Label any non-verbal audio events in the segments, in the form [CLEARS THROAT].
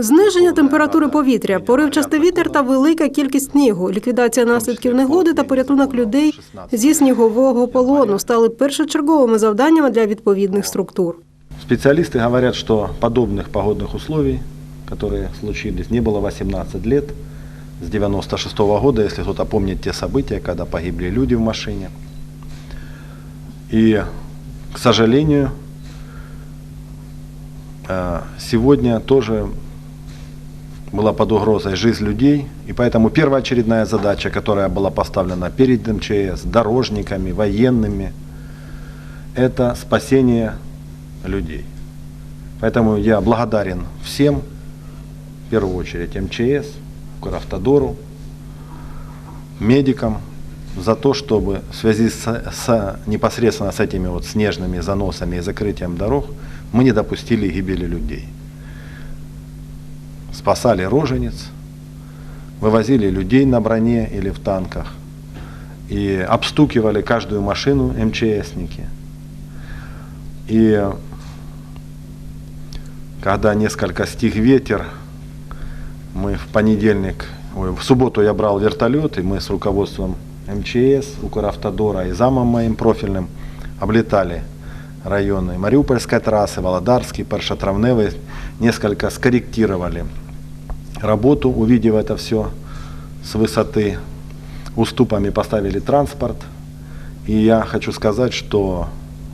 Зниження температури повітря, поривчастий вітер та велика кількість снігу, ліквідація наслідків негоди та порятунок людей зі снігового полону стали першочерговими завданнями для відповідних структур. Специалисты говорят, что подобных погодных условий, которые случились, не было 18 лет, с 96 года, если кто-то помнит те события, когда погибли люди в машине. И, к сожалению, э, сегодня тоже Была под угрозой жизнь людей. И поэтому первоочередная задача, которая была поставлена перед МЧС, дорожниками, военными, это спасение людей. Поэтому я благодарен всем, в первую очередь МЧС, Укравтодору, медикам за то, чтобы в связи с, с- непосредственно с этими вот снежными заносами и закрытием дорог мы не допустили гибели людей. Спасали рожениц, вывозили людей на броне или в танках и обстукивали каждую машину МЧСники. И когда несколько стих ветер, мы в понедельник, ой, в субботу я брал вертолет, и мы с руководством МЧС, Укравтодора и замом моим профильным облетали районы Мариупольской трассы, Володарский, Першотравневый, несколько скорректировали работу, увидев это все с высоты, уступами поставили транспорт. И я хочу сказать, что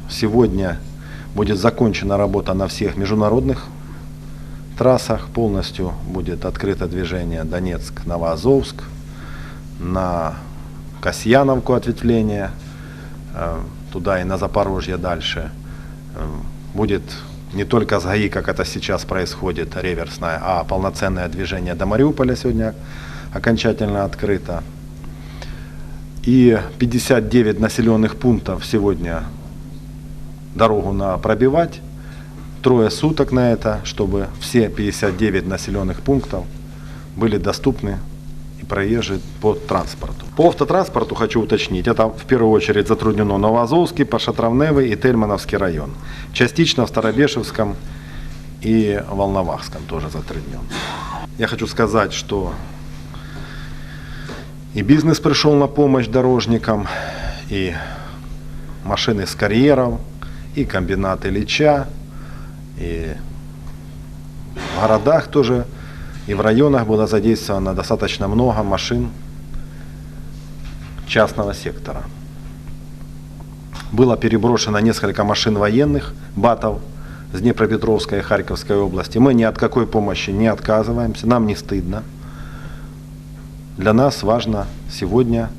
сегодня будет закончена работа на всех международных трассах, полностью будет открыто движение Донецк-Новоазовск, на Касьяновку ответвление, э, туда и на Запорожье дальше. Э, Будет не только с ГАИ, как это сейчас происходит, реверсное, а полноценное движение до Мариуполя сегодня окончательно открыто. И 59 населенных пунктов сегодня дорогу на пробивать. Трое суток на это, чтобы все 59 населенных пунктов были доступны и проезжие по транспорту. По автотранспорту хочу уточнить, это в первую очередь затруднено Новоазовский, Пашатравневый и Тельмановский район. Частично в Старобешевском и Волновахском тоже затруднен. Я хочу сказать, что и бизнес пришел на помощь дорожникам, и машины с карьером, и комбинаты Ильича, и в городах тоже, и в районах было задействовано достаточно много машин частного сектора. Было переброшено несколько машин военных, БАТов, с Днепропетровской и Харьковской области. Мы ни от какой помощи не отказываемся, нам не стыдно. Для нас важно сегодня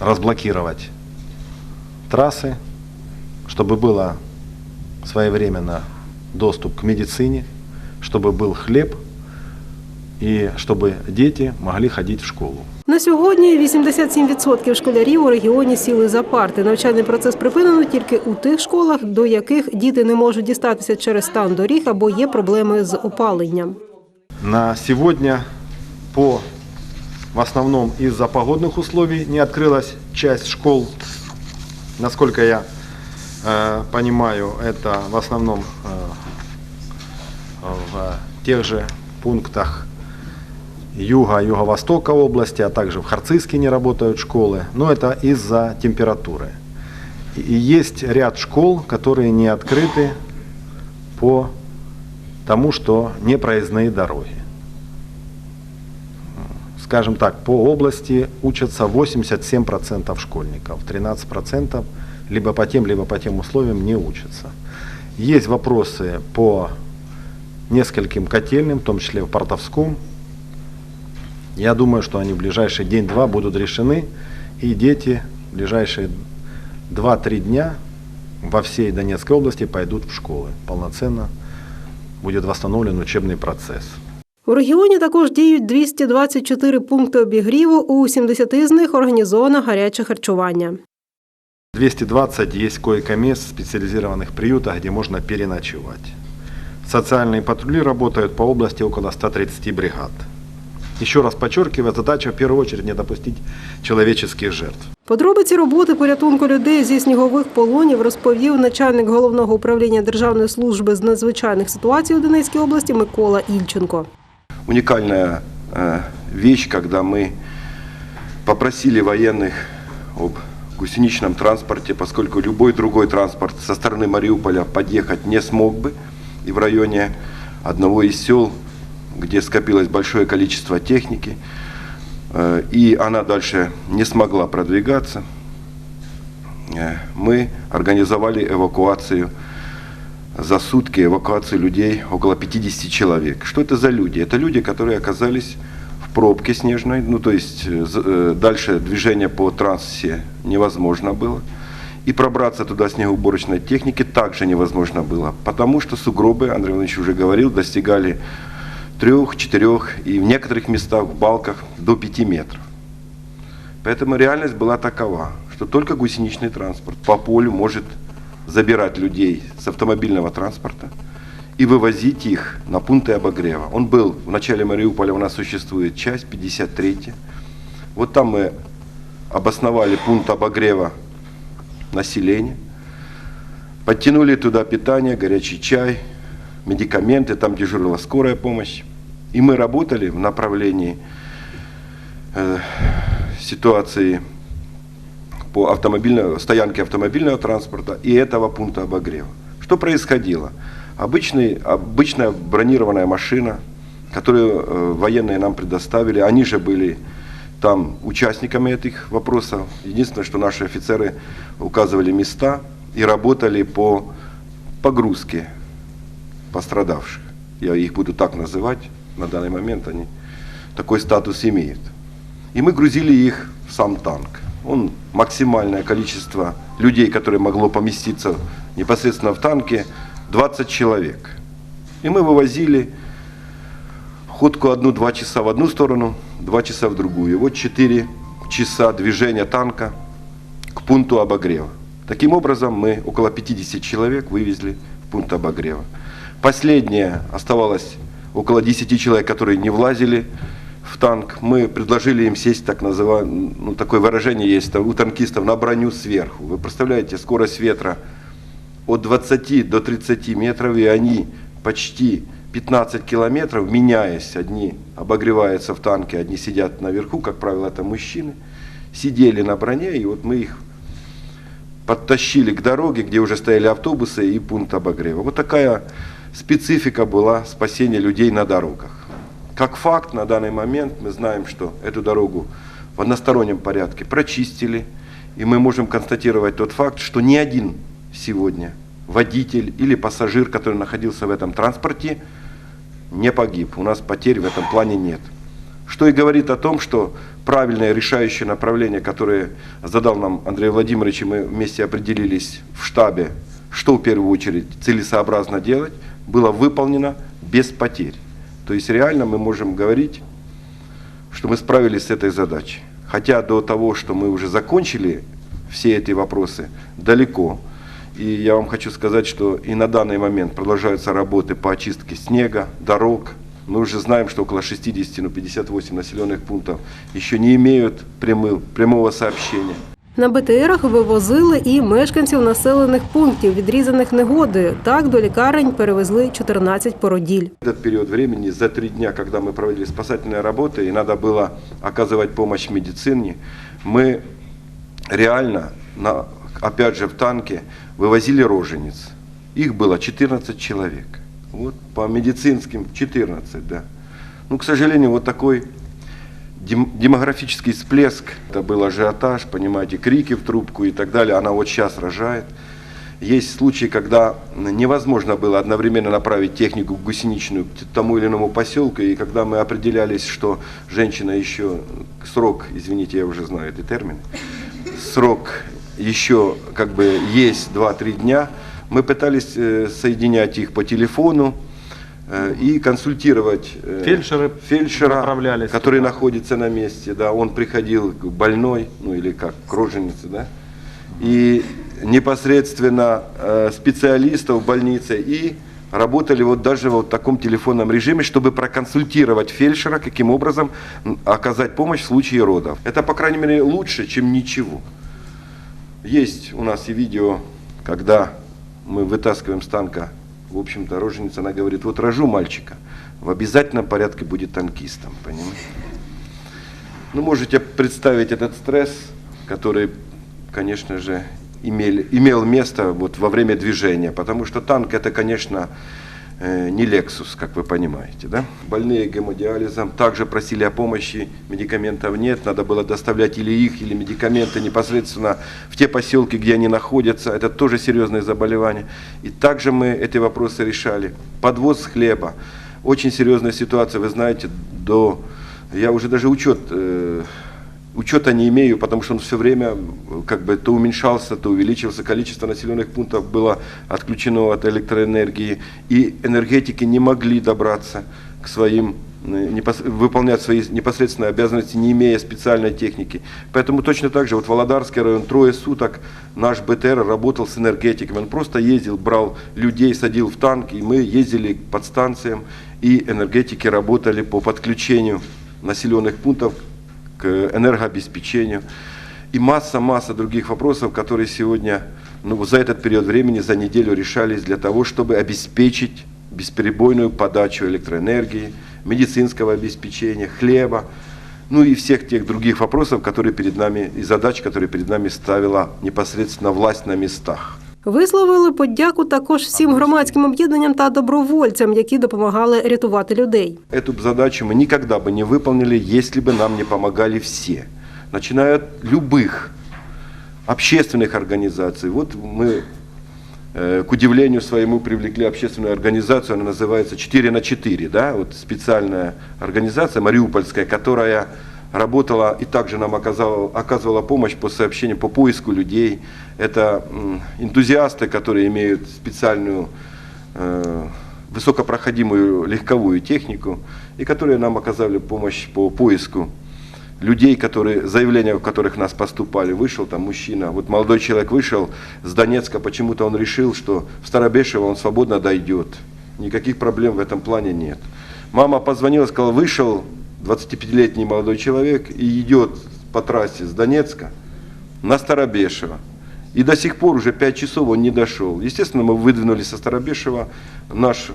разблокировать трассы, чтобы было своевременно доступ к медицине, чтобы был хлеб и чтобы дети могли ходить в школу. На сьогодні 87% школярів у регіоні сіли за парти. Навчальний процес припинено тільки у тих школах, до яких діти не можуть дістатися через стан доріг або є проблеми з опаленням. На сегодня по в основном из-за погодных условий не открылась часть школ. Насколько я э, понимаю, это в основном э, тех же пунктах юга, юго-востока области, а также в Харциске не работают школы. Но это из-за температуры. И есть ряд школ, которые не открыты по тому, что не проездные дороги. Скажем так, по области учатся 87% школьников, 13% либо по тем, либо по тем условиям не учатся. Есть вопросы по нескольким котельным, в том числе в Портовском. Я думаю, что они в ближайший день-два будут решены, и дети в ближайшие 2-3 дня во всей Донецкой области пойдут в школы. Полноценно будет восстановлен учебный процесс. У регіоні також діють 224 пункти обігріву. У 70 з них організовано гаряче харчування. 220 есть койко-мест в специализированных приютах, где можно переночевать. Социальные патрули работают по области около 130 бригад. Еще раз подчеркиваю, задача в первую очередь не допустить человеческих жертв. Подробиці роботи порятунку людей зі снігових полонів розповів начальник головного управління Державної служби з надзвичайних ситуацій у Донецькій області Микола Ільченко. уникальная э, вещь, когда мы попросили военных об гусеничном транспорте, поскольку любой другой транспорт со стороны Мариуполя подъехать не смог бы. И в районе одного из сел, где скопилось большое количество техники, э, и она дальше не смогла продвигаться, э, мы организовали эвакуацию за сутки эвакуацию людей около 50 человек. Что это за люди? Это люди, которые оказались в пробке снежной, ну то есть э, дальше движение по трассе невозможно было. И пробраться туда снегоуборочной техники также невозможно было, потому что сугробы, Андрей Иванович уже говорил, достигали трех, четырех и в некоторых местах в балках до 5 метров. Поэтому реальность была такова, что только гусеничный транспорт по полю может забирать людей с автомобильного транспорта и вывозить их на пункты обогрева. Он был в начале Мариуполя, у нас существует часть 53. Вот там мы обосновали пункт обогрева населения, подтянули туда питание, горячий чай, медикаменты, там дежурила скорая помощь. И мы работали в направлении э, ситуации по автомобильной, стоянке автомобильного транспорта и этого пункта обогрева. Что происходило? Обычный, обычная бронированная машина, которую э, военные нам предоставили, они же были там участниками этих вопросов. Единственное, что наши офицеры указывали места и работали по погрузке пострадавших. Я их буду так называть, на данный момент они такой статус имеют. И мы грузили их в сам танк. Он максимальное количество людей, которое могло поместиться непосредственно в танке, 20 человек. И мы вывозили ходку одну-два часа в одну сторону, два часа в другую. Вот 4 часа движения танка к пункту обогрева. Таким образом, мы около 50 человек вывезли в пункт обогрева. Последнее оставалось около 10 человек, которые не влазили в танк. Мы предложили им сесть, так называемое, ну, такое выражение есть там у танкистов, на броню сверху. Вы представляете, скорость ветра от 20 до 30 метров, и они почти 15 километров, меняясь, одни обогреваются в танке, одни сидят наверху, как правило, это мужчины, сидели на броне, и вот мы их подтащили к дороге, где уже стояли автобусы и пункт обогрева. Вот такая специфика была спасения людей на дорогах. Как факт, на данный момент мы знаем, что эту дорогу в одностороннем порядке прочистили, и мы можем констатировать тот факт, что ни один сегодня водитель или пассажир, который находился в этом транспорте, не погиб. У нас потерь в этом плане нет. Что и говорит о том, что правильное решающее направление, которое задал нам Андрей Владимирович, и мы вместе определились в штабе, что в первую очередь целесообразно делать, было выполнено без потерь. То есть реально мы можем говорить, что мы справились с этой задачей. Хотя до того, что мы уже закончили все эти вопросы, далеко. И я вам хочу сказать, что и на данный момент продолжаются работы по очистке снега, дорог. Мы уже знаем, что около 60, ну 58 населенных пунктов еще не имеют прямы- прямого сообщения. На БТРах вивозили і мешканців населених пунктів, відрізаних негодою. Так до лікарень перевезли 14 породіль. Этот период времени, за три дня, когда мы проводили спасательные работы, и надо было оказывать помощь медицине, мы реально, на, опять же в танке, вывозили рожениц. Их было 14 человек. Вот по медицинским 14, да. Ну, к сожалению, вот такой дем- демографический всплеск, это был ажиотаж, понимаете, крики в трубку и так далее, она вот сейчас рожает. Есть случаи, когда невозможно было одновременно направить технику гусеничную к тому или иному поселку, и когда мы определялись, что женщина еще, срок, извините, я уже знаю эти термины, срок еще как бы есть 2-3 дня, мы пытались э, соединять их по телефону э, и консультировать э, Фельдшеры фельдшера, который туда. находится на месте, да, он приходил к больной, ну или как, к роженице, да, и непосредственно специалистов в больнице и работали вот даже вот в таком телефонном режиме, чтобы проконсультировать фельдшера, каким образом оказать помощь в случае родов. Это, по крайней мере, лучше, чем ничего. Есть у нас и видео, когда мы вытаскиваем с танка, в общем-то, роженица, она говорит, вот рожу мальчика, в обязательном порядке будет танкистом, понимаете? Ну, можете представить этот стресс, который, конечно же, имел, имел место вот во время движения, потому что танк это, конечно, не Lexus, как вы понимаете, да? Больные гемодиализом также просили о помощи, медикаментов нет, надо было доставлять или их, или медикаменты непосредственно в те поселки, где они находятся, это тоже серьезные заболевания. И также мы эти вопросы решали. Подвоз хлеба, очень серьезная ситуация, вы знаете, до я уже даже учет, э, учета не имею, потому что он все время как бы то уменьшался, то увеличивался, количество населенных пунктов было отключено от электроэнергии, и энергетики не могли добраться к своим э, выполнять свои непосредственные обязанности, не имея специальной техники. Поэтому точно так же, вот Володарский район, трое суток наш БТР работал с энергетиками. Он просто ездил, брал людей, садил в танки, и мы ездили к подстанциям, и энергетики работали по подключению населенных пунктов к энергообеспечению. И масса-масса других вопросов, которые сегодня, ну, за этот период времени, за неделю решались для того, чтобы обеспечить бесперебойную подачу электроэнергии, медицинского обеспечения, хлеба, ну и всех тех других вопросов, которые перед нами, и задач, которые перед нами ставила непосредственно власть на местах. Висловили подяку також всім громадським об'єднанням та добровольцям, які допомагали рятувати людей. Эту б задачу мы никогда бы не выполнили, если бы нам не помогали все. Начиная от любых общественных организаций. Вот мы, э, к удивлению своему, привлекли общественную организацию, она называется 4 на 4, да, вот специальная организация мариупольская, которая работала и также нам оказала, оказывала помощь по сообщениям, по поиску людей. Это энтузиасты, которые имеют специальную э, высокопроходимую легковую технику, и которые нам оказали помощь по поиску людей, которые, заявления в которых нас поступали. Вышел там мужчина, вот молодой человек вышел с Донецка, почему-то он решил, что в Старобешево он свободно дойдет. Никаких проблем в этом плане нет. Мама позвонила, сказала, вышел 25-летний молодой человек и идет по трассе с Донецка на Старобешево. И до сих пор уже 5 часов он не дошел. Естественно, мы выдвинули со Старобешева наш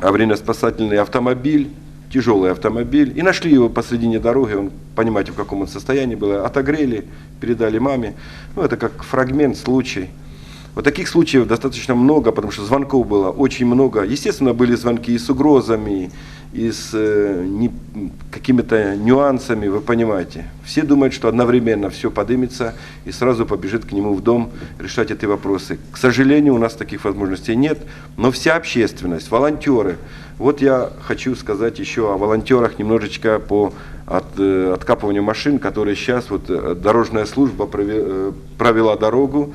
аварийно-спасательный автомобиль, тяжелый автомобиль, и нашли его посредине дороги, он, понимаете, в каком он состоянии был, отогрели, передали маме. Ну, это как фрагмент, случай. Вот таких случаев достаточно много, потому что звонков было очень много. Естественно, были звонки и с угрозами, и с э, не- какими-то нюансами, вы понимаете. Все думают, что одновременно все подымется и сразу побежит к нему в дом решать эти вопросы. К сожалению, у нас таких возможностей нет, но вся общественность, волонтеры. Вот я хочу сказать еще о волонтерах немножечко по от, э, откапыванию машин, которые сейчас вот э, дорожная служба э, провела дорогу,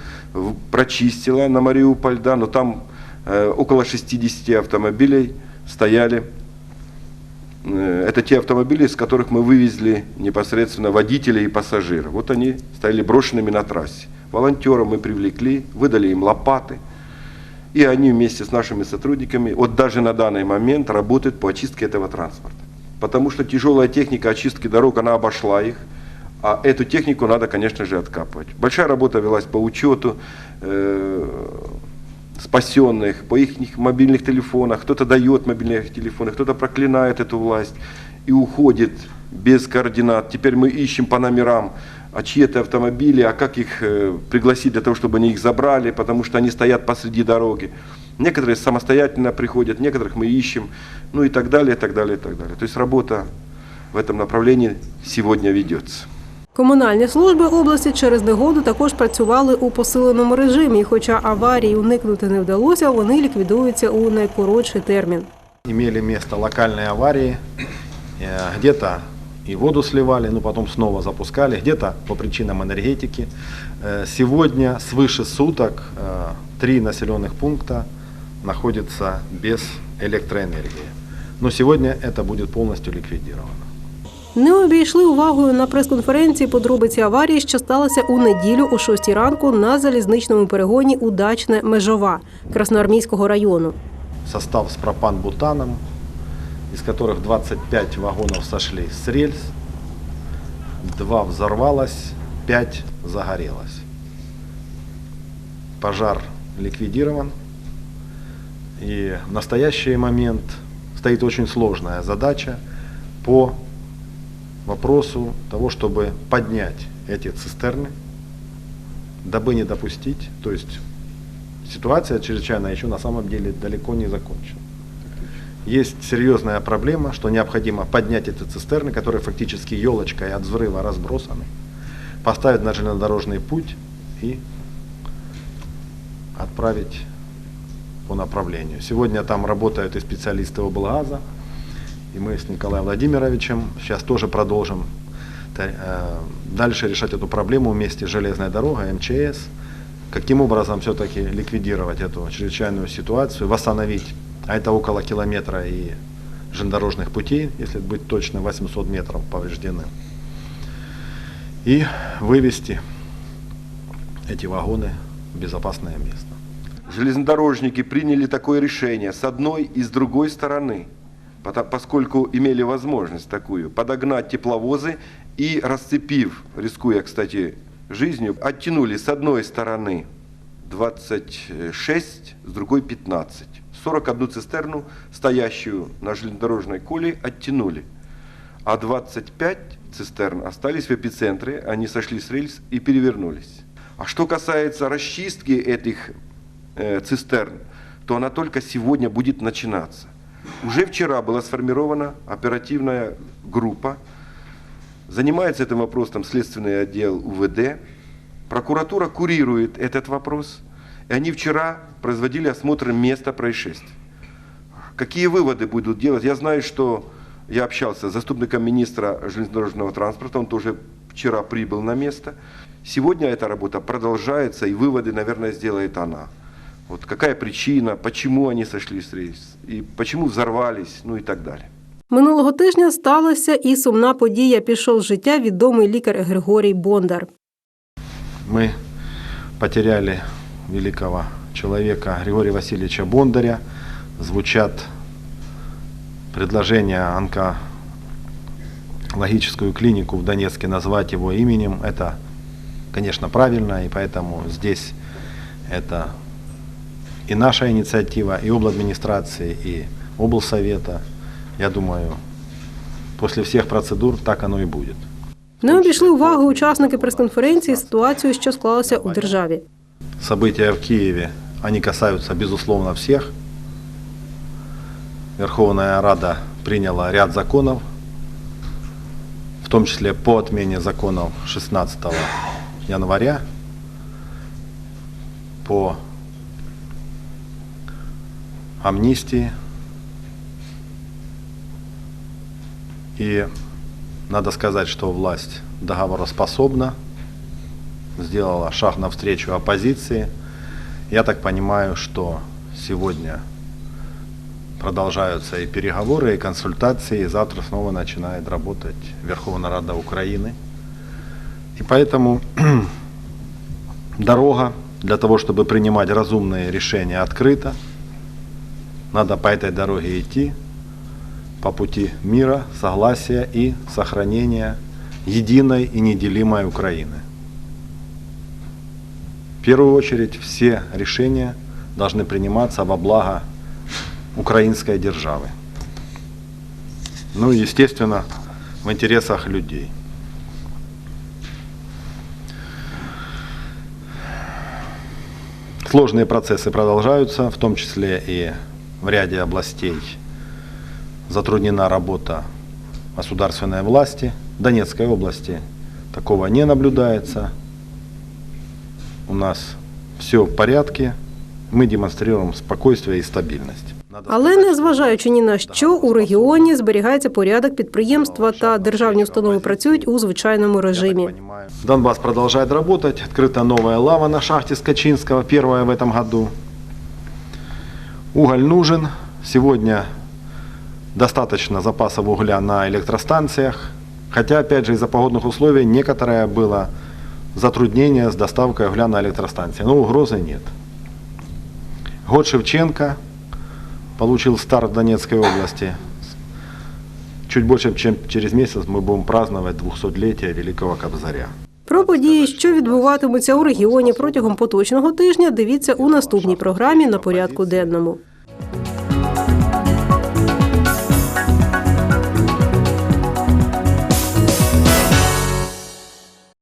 прочистила на Мариуполь, да, но там около 60 автомобилей стояли это те автомобили, из которых мы вывезли непосредственно водителей и пассажиров. Вот они стояли брошенными на трассе. Волонтеров мы привлекли, выдали им лопаты. И они вместе с нашими сотрудниками, вот даже на данный момент, работают по очистке этого транспорта. Потому что тяжелая техника очистки дорог, она обошла их. А эту технику надо, конечно же, откапывать. Большая работа велась по учету э, спасенных, по их мобильных телефонах. Кто-то дает мобильные телефоны, кто-то проклинает эту власть и уходит без координат. Теперь мы ищем по номерам, а чьи это автомобили, а как их э, пригласить для того, чтобы они их забрали, потому что они стоят посреди дороги. Некоторые самостоятельно приходят, некоторых мы ищем, ну и так далее, и так далее, и так далее. То есть работа в этом направлении сегодня ведется. Комунальні служби області через негоду також працювали у посиленому режимі. І Хоча аварії уникнути не вдалося, вони ліквідуються у найкоротший термін. Имели место локальные аварии, э, где-то и воду сливали, но потом снова запускали, где-то по причинам энергетики. Э, Сегодня свыше суток э, три населенных пункта находятся без электроэнергии. Но сегодня это будет полностью ликвидировано. Не обійшли увагою на прес-конференції подробиці аварії, що сталося у неділю о 6 ранку на залізничному перегоні Удачне Межова Красноармійського району. состав с пропан-бутаном, из которых 25 вагонов сошли с рельс, 2 взорвалось, 5 загорелось. Пожар ликвидирован. И в настоящий момент стоит очень сложная задача по вопросу того, чтобы поднять эти цистерны, дабы не допустить, то есть ситуация чрезвычайная еще на самом деле далеко не закончена. Есть серьезная проблема, что необходимо поднять эти цистерны, которые фактически елочкой от взрыва разбросаны, поставить на железнодорожный путь и отправить по направлению. Сегодня там работают и специалисты облгаза, и мы с Николаем Владимировичем сейчас тоже продолжим э, дальше решать эту проблему вместе с железной дорогой, МЧС, каким образом все-таки ликвидировать эту чрезвычайную ситуацию, восстановить, а это около километра и железнодорожных путей, если быть точно, 800 метров повреждены, и вывести эти вагоны в безопасное место. Железнодорожники приняли такое решение с одной и с другой стороны, поскольку имели возможность такую подогнать тепловозы и расцепив, рискуя, кстати, жизнью, оттянули с одной стороны 26, с другой 15. 41 цистерну, стоящую на железнодорожной коле, оттянули. А 25 цистерн остались в эпицентре, они сошли с рельс и перевернулись. А что касается расчистки этих э, цистерн, то она только сегодня будет начинаться. Уже вчера была сформирована оперативная группа, занимается этим вопросом следственный отдел УВД, прокуратура курирует этот вопрос, и они вчера производили осмотр места происшествия. Какие выводы будут делать? Я знаю, что я общался с заступником министра железнодорожного транспорта, он тоже вчера прибыл на место. Сегодня эта работа продолжается, и выводы, наверное, сделает она. Вот какая причина, почему они сошли с рейс, и почему взорвались, ну и так далее. Минулого тижня сталася і сумна подія. Пішов з життя відомий лікар Григорій Бондар. Мы потеряли великого человека Григория Васильевича Бондаря. Звучат предложения онкологическую клинику в Донецке назвать его именем. Это, конечно, правильно, и поэтому здесь это и наша инициатива, и обладминистрации, и облсовета. Я думаю, после всех процедур так оно и будет. Не обійшли увагу учасники прес-конференції ситуацію, що склалася у державі. События в Киеве, они касаются, безусловно, всех. Верховная Рада приняла ряд законов, в том числе по отмене законов 16 января, по амнистии. И надо сказать, что власть договороспособна, сделала шаг навстречу оппозиции. Я так понимаю, что сегодня продолжаются и переговоры, и консультации, и завтра снова начинает работать Верховная Рада Украины. И поэтому [CLEARS THROAT] дорога для того, чтобы принимать разумные решения, открыта. Надо по этой дороге идти, по пути мира, согласия и сохранения единой и неделимой Украины. В первую очередь все решения должны приниматься во благо украинской державы. Ну и, естественно, в интересах людей. Сложные процессы продолжаются, в том числе и в ряде областей затруднена работа государственной власти. В Донецкой области такого не наблюдается. У нас все в порядке. Мы демонстрируем спокойствие и стабильность. Надо Але сказать, незважаючи ні на що, у регіоні зберігається порядок, підприємства та державні установи працюють у звичайному Я так режимі. понимаю. Донбасс продолжает работать. Открыта новая лава на шахте Скачинского, первая в этом году. Уголь нужен. Сегодня достаточно запасов угля на электростанциях. Хотя, опять же, из-за погодных условий некоторое было затруднение с доставкой угля на электростанции. Но угрозы нет. Год Шевченко получил старт в Донецкой области. Чуть больше, чем через месяц мы будем праздновать 200-летие Великого Кобзаря. Про події, що відбуватимуться у регіоні протягом поточного тижня, дивіться у наступній програмі на порядку денному.